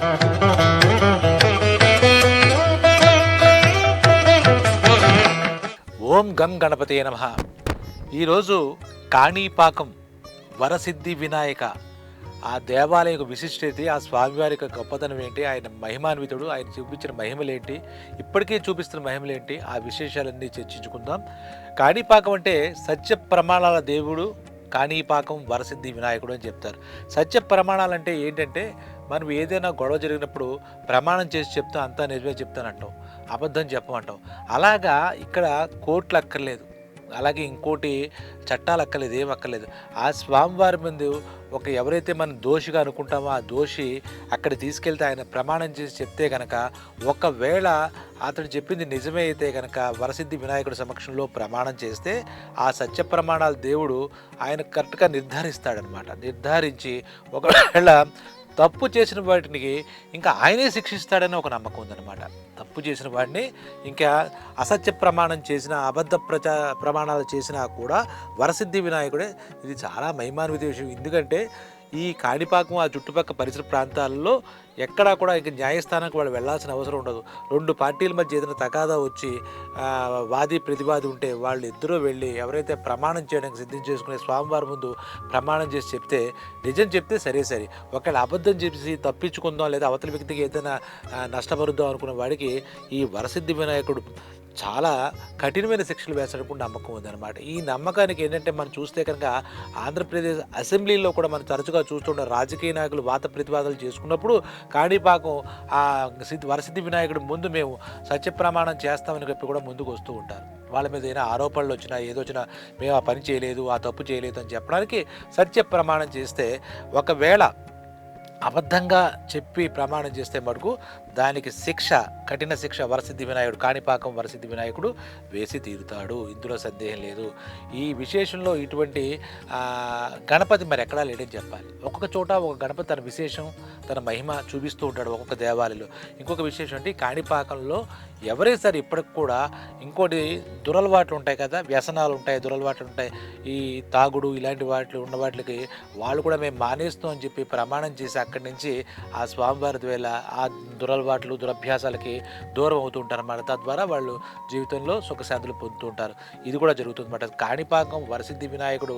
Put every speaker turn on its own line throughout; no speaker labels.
ఓం గం గణపతి నమ. ఈరోజు కాణీపాకం వరసిద్ధి వినాయక. ఆ దేవాలయ యొక్క విశిష్టత ఆ స్వామివారి యొక్క గొప్పతనం ఏంటి ఆయన మహిమాన్వితుడు ఆయన చూపించిన మహిమలేంటి ఇప్పటికీ చూపిస్తున్న మహిమలేంటి ఆ విశేషాలన్నీ చర్చించుకుందాం. కాణిపాకం అంటే సత్య ప్రమాణాల దేవుడు కాణీపాకం వరసిద్ధి వినాయకుడు అని చెప్తారు. సత్య ప్రమాణాలు అంటే ఏంటంటే మనం ఏదైనా గొడవ జరిగినప్పుడు ప్రమాణం చేసి చెప్తా అంతా నిజమే చెప్తానంటాం అబద్ధం చెప్పమంటాం అలాగా ఇక్కడ కోర్టులు అక్కర్లేదు. అలాగే ఇంకోటి చట్టాలు అక్కర్లేదు ఏం అక్కర్లేదు. ఆ స్వామివారి ముందు ఒక ఎవరైతే మనం దోషిగా అనుకుంటామో ఆ దోషి అక్కడ తీసుకెళ్తే ఆయన ప్రమాణం చేసి చెప్తే కనుక ఒకవేళ అతడు చెప్పింది నిజమే అయితే కనుక వరసిద్ధి వినాయకుడి సమక్షంలో ప్రమాణం చేస్తే ఆ సత్య ప్రమాణాలు దేవుడు ఆయన కరెక్ట్గా నిర్ధారిస్తాడనమాట నిర్ధారించి ఒకవేళ తప్పు చేసిన వాటికి ఇంకా ఆయనే శిక్షిస్తాడని ఒక నమ్మకం ఉందన్నమాట. తప్పు చేసిన వాడిని ఇంకా అసత్య ప్రమాణం చేసిన అబద్ధ ప్రచా ప్రమాణాలు చేసినా కూడా వరసిద్ధి వినాయకుడే. ఇది చాలా మహిమాన్విత విషయం. ఎందుకంటే ఈ కాణిపాకం ఆ చుట్టుపక్కల పరిసర ప్రాంతాల్లో ఎక్కడా కూడా ఇంక న్యాయస్థానానికి వాళ్ళు వెళ్ళాల్సిన అవసరం ఉండదు. రెండు పార్టీల మధ్య ఏదైనా తగాదా వచ్చి వాది ప్రతివాది ఉంటే వాళ్ళు ఇద్దరూ వెళ్ళి ఎవరైతే ప్రమాణం చేయడానికి సిద్ధం చేసుకునే స్వామివారి ముందు ప్రమాణం చేసి చెప్తే నిజం చెప్తే సరే సరే. ఒకవేళ అబద్ధం చెప్పి తప్పించుకుందాం లేదా అవతల వ్యక్తికి ఏదైనా నష్టపరుద్దాం అనుకున్న వాడికి ఈ వరసిద్ధి వినాయకుడు చాలా కఠినమైన శిక్షలు వేసినప్పుడు నమ్మకం ఉందన్నమాట. ఈ నమ్మకానికి ఏంటంటే మనం చూస్తే కనుక ఆంధ్రప్రదేశ్ అసెంబ్లీలో కూడా మనం తరచుగా చూస్తుండే రాజకీయ నాయకులు వాత ప్రతివాదాలు చేసుకున్నప్పుడు కాణిపాకం ఆ సిద్ధి వరసిద్ధి వినాయకుడి ముందు మేము సత్య ప్రమాణం చేస్తామని చెప్పి కూడా ముందుకు వస్తూ ఉంటారు. వాళ్ళ మీద ఏదైనా ఆరోపణలు వచ్చినా ఏదో వచ్చినా మేము ఆ పని చేయలేదు ఆ తప్పు చేయలేదు అని చెప్పడానికి సత్య ప్రమాణం చేస్తే ఒకవేళ అబద్ధంగా చెప్పి ప్రమాణం చేస్తే మటుకు దానికి శిక్ష కఠిన శిక్ష వరసిద్ధి వినాయకుడు కాణిపాకం వరసిద్ధి వినాయకుడు వేసి తీరుతాడు. ఇందులో సందేహం లేదు. ఈ విశేషంలో ఇటువంటి గణపతి మరి ఎక్కడా లేడని చెప్పాలి. ఒక్కొక్క చోట ఒక గణపతి తన విశేషం తన మహిమ చూపిస్తూ ఉంటాడు ఒక్కొక్క దేవాలయంలో. ఇంకొక విశేషం అంటే కాణిపాకంలో ఎవరే సరే ఇప్పటికి కూడా ఇంకోటి దురలవాట్లు ఉంటాయి కదా వ్యసనాలు ఉంటాయి దురలవాట్లు ఉంటాయి. ఈ తాగుడు ఇలాంటి వాటి ఉన్న వాటికి వాళ్ళు కూడా మేము మానేస్తాం అని చెప్పి ప్రమాణం చేసి అక్కడి నుంచి ఆ స్వామివారి వేళ ఆ దురల దురలవాట్లు దురభ్యాసాలకి దూరం అవుతూ ఉంటారు అన్నమాట తద్వారా వాళ్ళు జీవితంలో సుఖశాంతులు పొందుతూ ఉంటారు. ఇది కూడా జరుగుతుంది అన్నమాట కాణిపాకం వరసిద్ధి వినాయకుడు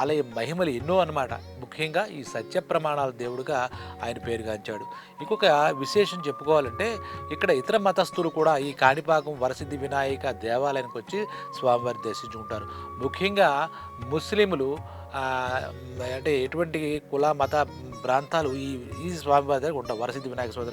ఆలయ మహిమలు ఎన్నో అనమాట ముఖ్యంగా ఈ సత్య ప్రమాణాల దేవుడుగా ఆయన పేరుగాంచాడు ఇంకొక విశేషం చెప్పుకోవాలంటే ఇక్కడ ఇతర మతస్థులు కూడా ఈ కాణిపాకం వరసిద్ధి వినాయక దేవాలయానికి వచ్చి స్వామివారిని దర్శించుకుంటారు. ముఖ్యంగా ముస్లింలు అంటే ఎటువంటి కుల మత ప్రాంతాలు ఈ ఈ స్వామివారి దగ్గర ఉంటారు వరసిద్ధి వినాయక స్వామి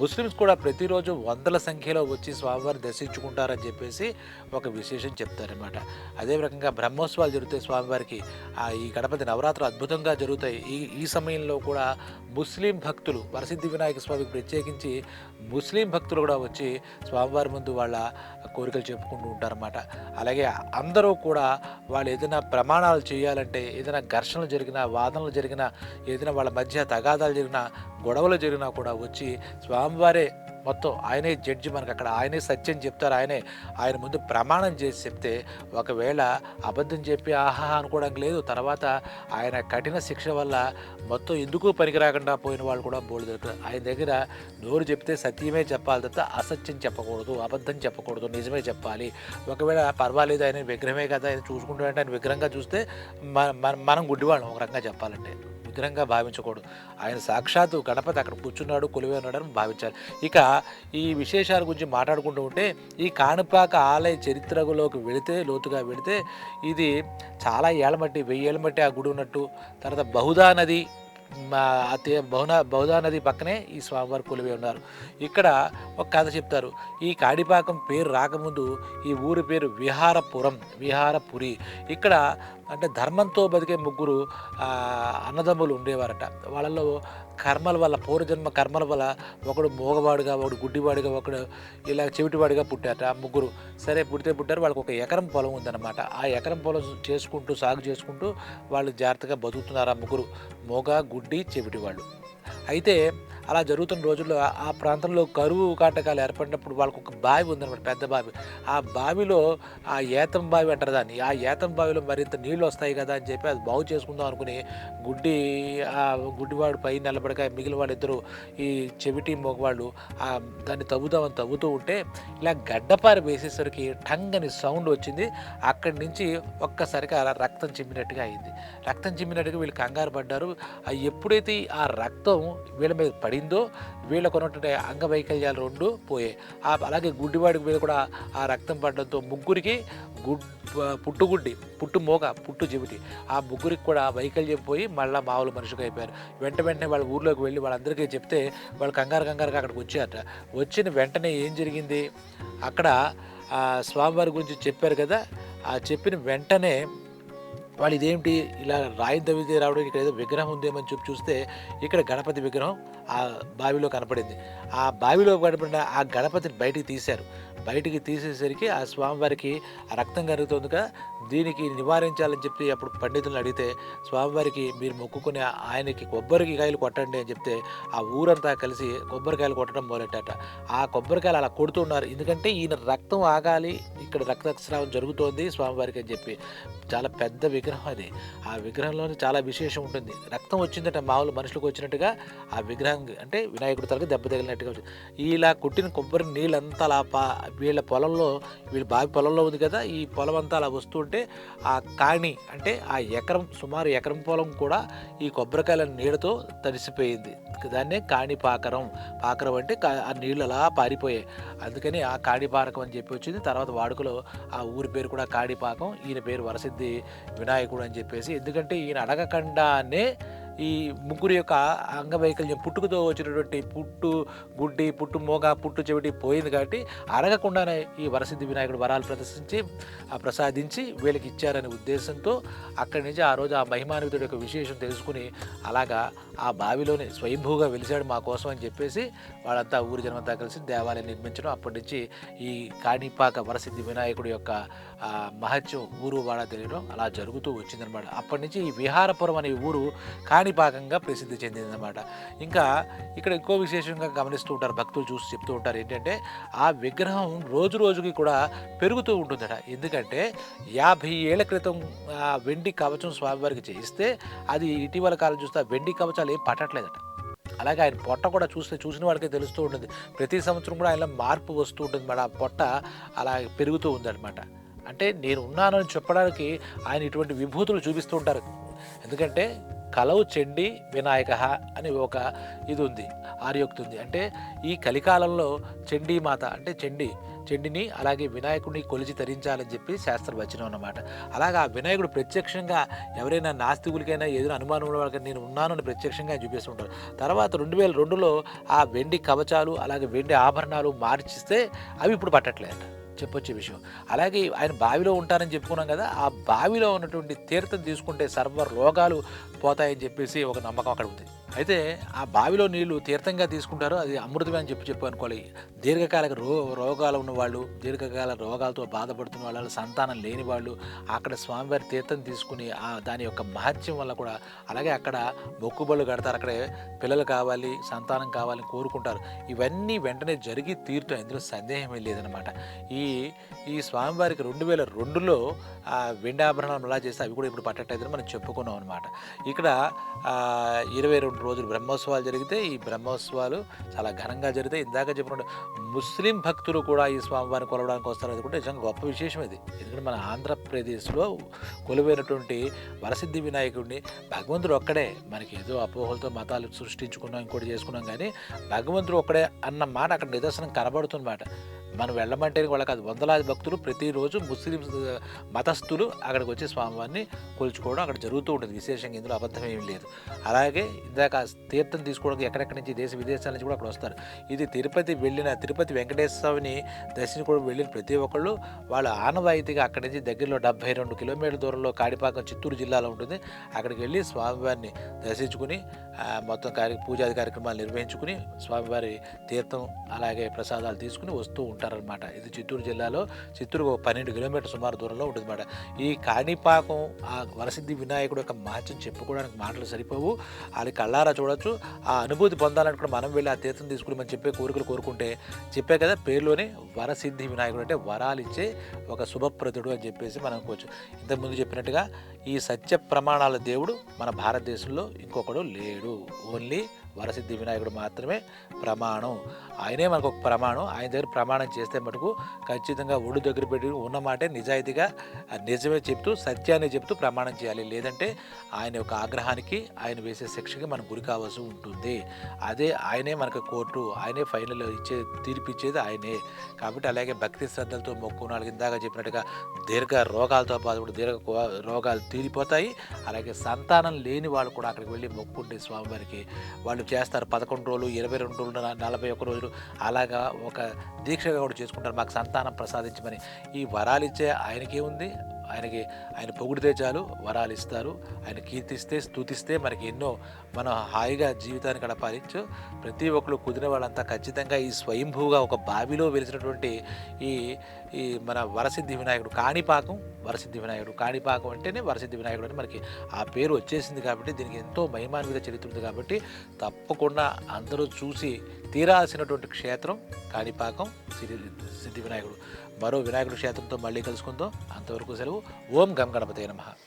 ముస్లిమ్స్ కూడా ప్రతిరోజు వందల సంఖ్యలో వచ్చి స్వామివారిని దర్శించుకుంటారని చెప్పేసి ఒక విశేషం చెప్తారనమాట అదే రకంగా బ్రహ్మోత్సవాలు జరుగుతాయి స్వామివారికి. ఆ ఈ గణపతి నవరాత్రులు అద్భుతంగా జరుగుతాయి. ఈ ఈ సమయంలో కూడా ముస్లిం భక్తులు వరసిద్ధి వినాయక స్వామికి ప్రత్యేకించి ముస్లిం భక్తులు కూడా వచ్చి స్వామివారి ముందు వాళ్ళ కోరికలు చెప్పుకుంటూ ఉంటారన్నమాట. అలాగే అందరూ కూడా వాళ్ళు ఏదైనా ప్రమాణాలు చేయాలంటే ఏదైనా ఘర్షణలు జరిగినా వాదనలు జరిగినా ఏదైనా వాళ్ళ మధ్య తగాదాలు జరిగినా గొడవలు జరిగినా కూడా వచ్చి స్వామివారే మొత్తం ఆయనే జడ్జి మనకు అక్కడ. ఆయనే సత్యం చెప్తారు. ఆయనే ఆయన ముందు ప్రమాణం చేసి చెప్తే ఒకవేళ అబద్ధం చెప్పి ఆహా అనుకోవడానికి లేదు. తర్వాత ఆయన కఠిన శిక్ష వల్ల మొత్తం ఎందుకు పనికిరాకుండా పోయిన వాళ్ళు కూడా బోల్డ్ దొరుకుతారు. ఆయన దగ్గర నోరు చెప్తే సత్యమే చెప్పాలి తప్ప అసత్యం చెప్పకూడదు అబద్ధం చెప్పకూడదు నిజమే చెప్పాలి. ఒకవేళ పర్వాలేదు ఆయన విగ్రహమే కదా ఆయన చూసుకుంటాడంటే ఆయన విగ్రహంగా చూస్తే మన- మనం గుడ్డివాళ్ళం ఒక రకంగా చెప్పాలంటే. విగ్రహంగా భావించకూడదు. ఆయన సాక్షాత్తు గణపతి అక్కడ కూర్చున్నాడు కొలివే ఉన్నాడు అని భావించాలి. ఇక ఈ విశేషాల గురించి మాట్లాడుకుంటూ ఉంటే ఈ కాణిపాక ఆలయ చరిత్రలోకి వెళితే లోతుగా వెళితే ఇది చాలా ఏళ్ళ మట్టి వెయ్యి ఏళ్ళ మట్టి ఆ గుడి ఉన్నట్టు. తర్వాత బహుదా నది మా బహునా బహుదా నది పక్కనే ఈ స్వామివారి కొలివే ఉన్నారు. ఇక్కడ ఒక కథ చెప్తారు. ఈ కాడిపాకం పేరు రాకముందు ఈ ఊరి పేరు విహారపురం విహారపురి. ఇక్కడ అంటే ధర్మంతో బతికే ముగ్గురు అన్నదమ్ములు ఉండేవారట. వాళ్ళలో కర్మల వల్ల పూర్వజన్మ కర్మల వల్ల ఒకడు మోగవాడుగా ఒకడు గుడ్డివాడిగా ఒకడు ఇలా చెవిటివాడిగా పుట్టారట ఆ ముగ్గురు. సరే పుడితే పుట్టారు వాళ్ళకి ఒక ఎకరం పొలం ఉందన్నమాట. ఆ ఎకరం పొలం చేసుకుంటూ సాగు చేసుకుంటూ వాళ్ళు జాగ్రత్తగా బతుకుతున్నారు ఆ ముగ్గురు మోగ గుడ్డి చెవిటి వాళ్ళు అయితే అలా జరుగుతున్న రోజుల్లో ఆ- ప్రాంతంలో కరువు కాటకాలు ఏర్పడినప్పుడు వాళ్ళకు ఒక బావి ఉందన్నమాట పెద్ద బావి. ఆ బావిలో ఆ ఏతం బావి అంటారు దాన్ని. ఆ ఏతం బావిలో మరింత నీళ్ళు వస్తాయి కదా అని చెప్పి అది బాగు చేసుకుందాం అనుకుని గుడ్డి ఆ గుడ్డివాడు పై నిలబడక మిగిలిన వాళ్ళిద్దరూ ఈ చెవిటి మగవాళ్ళు ఆ దాన్ని తవ్వుదామని తవ్వుతూ ఉంటే ఇలా గడ్డపార వేసేసరికి టంగ్ అని సౌండ్ వచ్చింది. అక్కడి నుంచి ఒక్కసారిగా అలా రక్తం చిమ్మినట్టుగా అయింది. రక్తం చిమ్మినట్టుగా వీళ్ళు కంగారు పడ్డారు. ఎప్పుడైతే ఆ రక్తం వీళ్ళ మీద పడిందో వీళ్ళకు ఉన్నటువంటి అంగవైకల్యాలు రెండు పోయాయి అలాగే గుడ్డివాడి మీద కూడా ఆ రక్తం పడడంతో ముగ్గురికి గుడ్ పుట్టుగుడ్డి పుట్టు మోగ పుట్టు చెవిటి ఆ ముగ్గురికి కూడా వైకల్యం పోయి మళ్ళీ మామూలు మనిషిగా అయిపోయారు. వెంట వెంటనే వాళ్ళ ఊర్లోకి వెళ్ళి వాళ్ళందరికీ చెప్తే వాళ్ళు కంగారు కంగారుగా అక్కడికి వచ్చారట. వచ్చిన వెంటనే ఏం జరిగింది? అక్కడ స్వామివారి గురించి చెప్పారు కదా? ఆ చెప్పిన వెంటనే వాళ్ళు ఇదేమిటి ఇలా రాయి తవ్వితే రావడం ఇక్కడ ఏదో విగ్రహం ఉందేమని చెప్పి చూస్తే ఇక్కడ గణపతి విగ్రహం ఆ బావిలో కనపడింది. ఆ బావిలో కనపడిన ఆ గణపతిని బయటికి తీశారు. బయటికి తీసేసరికి ఆ స్వామివారికి ఆ రక్తం కరుగుతుందిగా. దీనికి నివారించాలని చెప్పి అప్పుడు పండితులను అడిగితే స్వామివారికి మీరు మొక్కుకుని ఆయనకి కొబ్బరికి కాయలు కొట్టండి అని చెప్తే ఆ ఊరంతా కలిసి కొబ్బరికాయలు కొట్టడం మొదలెట్టాట ఆ కొబ్బరికాయలు అలా కొడుతున్నారు. ఎందుకంటే ఈయన రక్తం ఆగాలి ఇక్కడ రక్తస్రావం జరుగుతోంది స్వామివారికి అని చెప్పి. చాలా పెద్ద విగ్రహం అది. ఆ విగ్రహంలోనే చాలా విశేషం ఉంటుంది. రక్తం వచ్చిందట మామూలు మనుషులకు వచ్చినట్టుగా ఆ విగ్రహం అంటే వినాయకుడి తలకు దెబ్బ తగిలినట్టుగా వచ్చింది. ఇలా కొట్టిన కొబ్బరి నీళ్ళంతా లాపా వీళ్ళ పొలంలో వీళ్ళ బావి పొలంలో ఉంది కదా ఈ పొలం అంతా అలా వస్తుంటే ఆ కాణి అంటే ఆ ఎకరం సుమారు ఎకరం పొలం కూడా ఈ కొబ్బరికాయల నీళ్ళతో తడిసిపోయింది. దాన్నే కాణి పాకరం. పాకరం అంటే ఆ నీళ్ళు అలా పారిపోయాయి. అందుకని ఆ కాణిపాకం అని చెప్పి వచ్చింది. తర్వాత వాడుకలో ఆ ఊరి పేరు కూడా కాణిపాకం ఈయన పేరు వరసిద్ధి వినాయకుడు అని చెప్పేసి. ఎందుకంటే ఈయన అడగకుండానే ఈ ముగ్గురు యొక్క అంగవైకల్యం పుట్టుకతో వచ్చినటువంటి పుట్టు గుడ్డి పుట్టు మోగ పుట్టు చెవిటి పోయింది కాబట్టి అరగకుండానే ఈ వరసిద్ధి వినాయకుడు వరాలు ప్రదర్శించి ప్రసాదించి వీళ్ళకి ఇచ్చారనే ఉద్దేశంతో అక్కడి నుంచి ఆ రోజు ఆ మహిమానుతుడి యొక్క విశేషం తెలుసుకుని అలాగా ఆ బావిలోనే స్వయంభూగా వెలిశాడు మా కోసం అని చెప్పేసి వాళ్ళంతా ఊరి జనమంతా కలిసి దేవాలయం నిర్మించడం అప్పటి నుంచి ఈ కాణిపాక వరసిద్ధి వినాయకుడి యొక్క మహత్యం ఊరు వాడ తెలియడం అలా జరుగుతూ వచ్చిందనమాట అప్పటి నుంచి ఈ విహారపురం అనే ఊరు కాణి భాగంగా ప్రసిద్ధి చెందిందనమాట ఇంకా ఇక్కడ ఇంకో విశేషంగా గమనిస్తూ ఉంటారు భక్తులు చూసి చెప్తూ ఉంటారు ఏంటంటే ఆ విగ్రహం రోజు రోజుకి కూడా పెరుగుతూ ఉంటుందట. ఎందుకంటే యాభై ఏళ్ళ క్రితం ఆ వెండి కవచం స్వామివారికి చేయిస్తే అది ఇటీవల కాలం చూస్తే వెండి కవచాలు ఏం పట్టట్లేదట. అలాగే ఆయన పొట్ట కూడా చూస్తే చూసిన వాళ్ళకే తెలుస్తూ ఉంటుంది. ప్రతి సంవత్సరం కూడా ఆయన మార్పు వస్తూ ఉంటుంది మరి ఆ పొట్ట అలా పెరుగుతూ ఉందన్నమాట. అంటే నేను ఉన్నానని చెప్పడానికి ఆయన ఇటువంటి విభూతులు చూపిస్తూ ఉంటారు. ఎందుకంటే కలవు చెండి వినాయక అని ఒక ఇది ఉంది ఆర్యోక్తి ఉంది అంటే ఈ కలికాలంలో చండీ మాత అంటే చెండి చెండిని అలాగే వినాయకుడిని కొలిచి తరించాలని చెప్పి శాస్త్ర వచనం అన్నమాట. అలాగా ఆ వినాయకుడు ప్రత్యక్షంగా ఎవరైనా నాస్తికులకైనా ఏదైనా అనుమానం వాళ్ళకైనా నేను ఉన్నానని అని ప్రత్యక్షంగా చూపిస్తుంటారు తర్వాత రెండు వేల రెండులో ఆ వెండి కవచాలు అలాగే వెండి ఆభరణాలు మార్చిస్తే అవి ఇప్పుడు పట్టట్లేదు చెప్పొచ్చే విషయం. అలాగే ఆయన బావిలో ఉంటారని చెప్పుకున్నాం కదా ఆ బావిలో ఉన్నటువంటి తీర్థం తీసుకుంటే సర్వ రోగాలు పోతాయని చెప్పేసి ఒక నమ్మకం అక్కడ ఉంది. అయితే ఆ బావిలో నీళ్ళు తీర్థంగా తీసుకుంటారు అది అమృతమే అని చెప్పి చెప్పు అనుకోవాలి. దీర్ఘకాలిక రో రోగాలు ఉన్న వాళ్ళు దీర్ఘకాల రోగాలతో బాధపడుతున్న వాళ్ళు సంతానం లేని వాళ్ళు అక్కడ స్వామివారి తీర్థం తీసుకుని ఆ దాని యొక్క మహత్యం వల్ల కూడా అలాగే అక్కడ మొక్కుబళ్ళు కడతారు. అక్కడే పిల్లలు కావాలి సంతానం కావాలని కోరుకుంటారు. ఇవన్నీ వెంటనే జరిగి తీరుతాం ఇందులో సందేహమే లేదనమాట ఈ ఈ స్వామివారికి రెండు వేల రెండులో ఆ వెండి ఆభరణాలు ఎలా చేస్తే అవి కూడా ఇప్పుడు పట్టట్లేదని మనం చెప్పుకున్నాం అనమాట ఇక్కడ ఇరవై రెండు రోజులు బ్రహ్మోత్సవాలు జరిగితే ఈ బ్రహ్మోత్సవాలు చాలా ఘనంగా జరిగితే ఇందాక చెప్పినట్టు ముస్లిం భక్తులు కూడా ఈ స్వామివారిని కొలవడానికి వస్తారు. అది కూడా నిజంగా గొప్ప విశేషం ఇది. ఎందుకంటే మన ఆంధ్రప్రదేశ్లో కొలువైనటువంటి వరసిద్ధి వినాయకుడిని భగవంతుడు ఒక్కడే. మనకి ఏదో అపోహలతో మతాలు సృష్టించుకున్నాం ఇంకోటి చేసుకున్నాం కానీ భగవంతుడు ఒక్కడే అన్న మాట అక్కడ నిదర్శనం కనబడుతుందన్నమాట. మనం వెళ్ళమంటే వాళ్ళకి అది వందలాది భక్తులు ప్రతిరోజు ముస్లిం మతస్థులు అక్కడికి వచ్చి స్వామివారిని కొలుచుకోవడం అక్కడ జరుగుతూ ఉంటుంది. విశేషంగా ఇందులో అబద్ధం ఏమీ లేదు. అలాగే ఇందాక తీర్థం తీసుకోవడానికి ఎక్కడెక్కడి నుంచి దేశ విదేశాల నుంచి కూడా అక్కడ వస్తారు. ఇది తిరుపతి వెళ్ళిన తిరుపతి వెంకటేశ్వర స్వామిని దర్శించుకోవడం వెళ్ళిన ప్రతి ఒక్కళ్ళు వాళ్ళు ఆనవాయితీగా అక్కడి నుంచి దగ్గరలో డెబ్బై రెండు కిలోమీటర్ల దూరంలో కాణిపాకం చిత్తూరు జిల్లాలో ఉంటుంది. అక్కడికి వెళ్ళి స్వామివారిని దర్శించుకుని మొత్తం కార్య పూజాది కార్యక్రమాలు నిర్వహించుకుని స్వామివారి తీర్థం అలాగే ప్రసాదాలు తీసుకుని వస్తూ ఉంటారు. ఉంటారనమాట ఇది చిత్తూరు జిల్లాలో చిత్తూరు ఒక పన్నెండు కిలోమీటర్ సుమారు దూరంలో ఉంటుంది అనమాట ఈ కాణిపాకం ఆ వరసిద్ధి వినాయకుడు యొక్క మహత్యం చెప్పుకోవడానికి మాటలు సరిపోవు. అది కళ్ళారా చూడొచ్చు. ఆ అనుభూతి పొందాలనుకుంటే మనం వెళ్ళి ఆ తీర్థం తీసుకుని మనం చెప్పే కోరికలు కోరుకుంటే చెప్పే కదా పేరులోనే వరసిద్ధి వినాయకుడు అంటే వరాలు ఇచ్చే ఒక శుభప్రదుడు అని చెప్పేసి మనం అనుకోవచ్చు. ఇంతకుముందు చెప్పినట్టుగా ఈ సత్య ప్రమాణాల దేవుడు మన భారతదేశంలో ఇంకొకడు లేడు. ఓన్లీ వరసిద్ధి వినాయకుడు మాత్రమే ప్రమాణం. ఆయనే మనకు ఒక ప్రమాణం. ఆయన దగ్గర ప్రమాణం చేస్తే మటుకు ఖచ్చితంగా ఒడు దగ్గర పెట్టి ఉన్న మాటే నిజాయితీగా నిజమే చెప్తూ సత్యాన్ని చెప్తూ ప్రమాణం చేయాలి. లేదంటే ఆయన యొక్క ఆగ్రహానికి ఆయన వేసే శిక్షకి మనం గురి కావాల్సి ఉంటుంది. అదే ఆయనే మనకు కోర్టు ఆయనే ఫైనల్ ఇచ్చే తీర్పు ఇచ్చేది ఆయనే. కాబట్టి అలాగే భక్తి శ్రద్ధలతో మొక్కున్న వాళ్ళకి ఇందాక చెప్పినట్టుగా దీర్ఘ రోగాలతో బాధపడి దీర్ఘ కో- రోగాలు తీరిపోతాయి. అలాగే సంతానం లేని వాళ్ళు కూడా అక్కడికి వెళ్ళి మొక్కుంటే స్వామివారికి వాళ్ళు చేస్తారు. పదకొండు రోజులు ఇరవై రెండు రోజులు నలభై ఒక్క రోజులు. అలాగా ఒక దీక్షగా కూడా చేసుకుంటారు. మాకు సంతానం ప్రసాదించమని. ఈ వరాలు ఇచ్చే ఆయనకి ఉంది. ఆయనకి ఆయన పొగిడితే చాలు వరాలు ఇస్తారు. ఆయన కీర్తిస్తే స్తుతిస్తే మనకి ఎన్నో మనం హాయిగా జీవితాన్ని గడపాలిచ్చు. ప్రతి ఒక్కరు కుదిరిన వాళ్ళంతా ఖచ్చితంగా ఈ స్వయంభూగా ఒక బావిలో వెలిసినటువంటి ఈ ఈ మన వరసిద్ధి వినాయకుడు కాణిపాకం వరసిద్ధి వినాయకుడు కాణిపాకం అంటేనే వరసిద్ధి వినాయకుడు అని మనకి ఆ పేరు వచ్చేసింది కాబట్టి దీనికి ఎంతో మహిమాన్విత చరిత్ర ఉంది కాబట్టి తప్పకుండా అందరూ చూసి తీరాల్సినటువంటి క్షేత్రం కాణిపాకం సిద్ధి సిద్ధి వినాయకుడు. మరో వినాయకుడు క్షేత్రంతో మళ్ళీ కలుసుకుందాం. అంతవరకు సెలవు. ఓం గం గణపతే నమః.